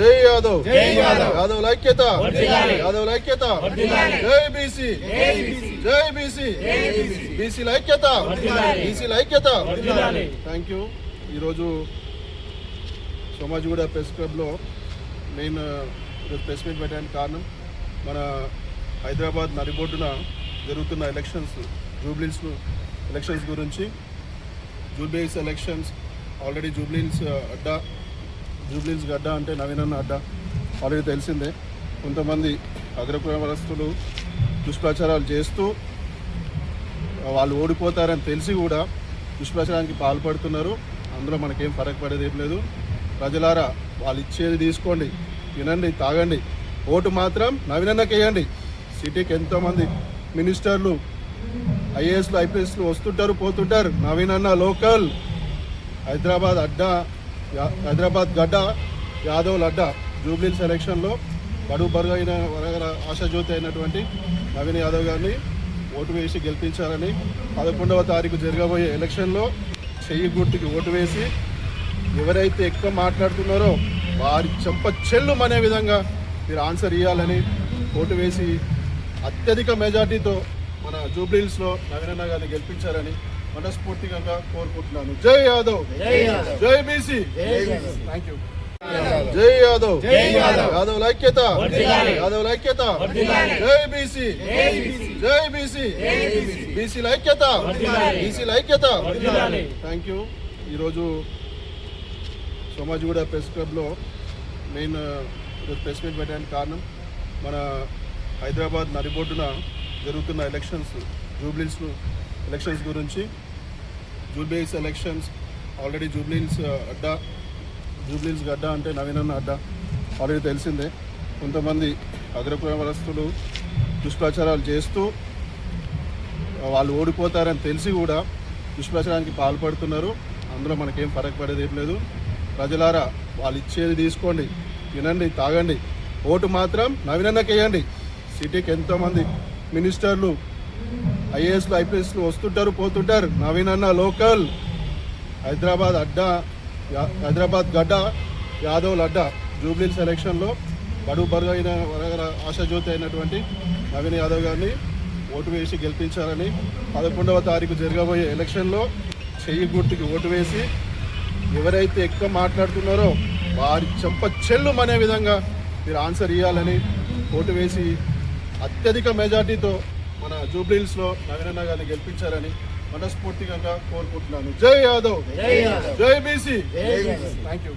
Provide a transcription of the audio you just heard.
జై యాదవ్ యాదవ్. ఐక్యత. యాదవ్ ఐక్యత. జై బీసీ జై బీసీ. బీసీల ఐక్యత. బీసీల ఐక్యత. థ్యాంక్ యూ ఈరోజు సోమాజిగూడ ప్రెస్ క్లబ్లో మెయిన్ ప్రెస్ మీట్ పెట్టడానికి కారణం మన హైదరాబాద్ నడిబొడ్డున జరుగుతున్న ఎలక్షన్స్ జూబ్లీస్ ఎలక్షన్స్ గురించి జూబ్లీస్ ఎలక్షన్స్ ఆల్రెడీ జూబ్లీన్స్ అడ్డా జూబ్లీస్ గడ్డ అంటే నవీనన్న అడ్డ. ఆల్రెడీ తెలిసిందే. కొంతమంది అగ్రకులవరస్తులు దుష్ప్రచారాలు చేస్తూ వాళ్ళు ఓడిపోతారని తెలిసి కూడా దుష్ప్రచారానికి పాల్పడుతున్నారు. అందులో మనకేం ఫరక్ పడేది ఏం లేదు. ప్రజలారా వాళ్ళు ఇచ్చేది తీసుకోండి. తినండి తాగండి. ఓటు మాత్రం నవీనన్నకి వేయండి సిటీకి ఎంతోమంది మినిస్టర్లు ఐఏఎస్లు ఐపీఎస్లు వస్తుంటారు పోతుంటారు. నవీనన్న లోకల్. హైదరాబాద్ అడ్డా. హైదరాబాద్ గడ్డ యాదవ్ లడ్డా జూబ్లీ సెలక్షన్లో బడుగు బరుగు అయిన వరగల ఆశాజ్యోతి అయినటువంటి నవీన్ యాదవ్ గారిని ఓటు వేసి గెలిపించాలని పదకొండవ తారీఖు జరగబోయే ఎలక్షన్లో చెయ్యి గుర్తుకి ఓటు వేసి ఎవరైతే ఎక్కువ మాట్లాడుతున్నారో వారి చెప్ప చెల్లు అనే విధంగా మీరు ఆన్సర్ ఇవ్వాలని ఓటు వేసి అత్యధిక మెజార్టీతో మన జూబ్లీహిల్స్లో నవీనన్న గారిని గెలిపించారని మనస్ఫూర్తిగా కోరుకుంటున్నాను. జై యాదవ్. జై బీసీ. థ్యాంక్ యూ జై యాదవ్. యాదవ్. ఐక్యత. యాదవ్ ఐక్యత. జై బీసీ. జై బీసీ. బీసీల ఐక్యత. బీసీల ఐక్యత. థ్యాంక్ యూ ఈరోజు సోమాజిగూడ ప్రెస్ క్లబ్లో మెయిన్ ప్రెస్ మీట్ పెట్టడానికి కారణం మన హైదరాబాద్ నడిబొడ్డున జరుగుతున్న ఎలక్షన్స్ జూబ్లీస్ ఎలక్షన్స్ గురించి. జూబ్లీస్ ఎలక్షన్స్ ఆల్రెడీ జూబ్లీన్స్ అడ్డా. జూబ్లీన్స్ గడ్డ అంటే నవీనన్న అడ్డా. ఆల్రెడీ తెలిసిందే. కొంతమంది అగ్రకులవరస్తులు దుష్ప్రచారాలు చేస్తూ వాళ్ళు ఓడిపోతారని తెలిసి కూడా దుష్ప్రచారానికి పాల్పడుతున్నారు. అందులో మనకేం ఫరక్ పడేది ఏం లేదు. ప్రజలారా వాళ్ళు ఇచ్చేది తీసుకోండి. తినండి తాగండి. ఓటు మాత్రం నవీనన్నకేయండి సిటీకి ఎంతోమంది మినిస్టర్లు ఐఏఎస్లు ఐపీఎస్లు వస్తుంటారు పోతుంటారు. నవీన్ అన్న లోకల్. హైదరాబాద్ అడ్డా యా- హైదరాబాద్ గడ్డ యాదవ్ అడ్డా జూబ్లీ సెలక్షన్లో బడుగు బరుగు అయిన ఆశాజ్యోతి అయినటువంటి నవీన్ యాదవ్ గారిని ఓటు వేసి గెలిపించాలని పదకొండవ తారీఖు జరగబోయే ఎలక్షన్లో చెయ్యి గుర్తుకి ఓటు వేసి ఎవరైతే ఎక్కువ మాట్లాడుతున్నారో వారి చెప్ప చెల్లు అనే విధంగా మీరు ఆన్సర్ ఇవ్వాలని ఓటు వేసి అత్యధిక మెజార్టీతో మన జూబ్లీహిల్స్లో నవీనన్న గారిని గెలిపించారని మనస్ఫూర్తిగా కోరుకుంటున్నాను జై యాదవ్ జై యాదవ్. జై బీసీ జై బీసీ. Thank you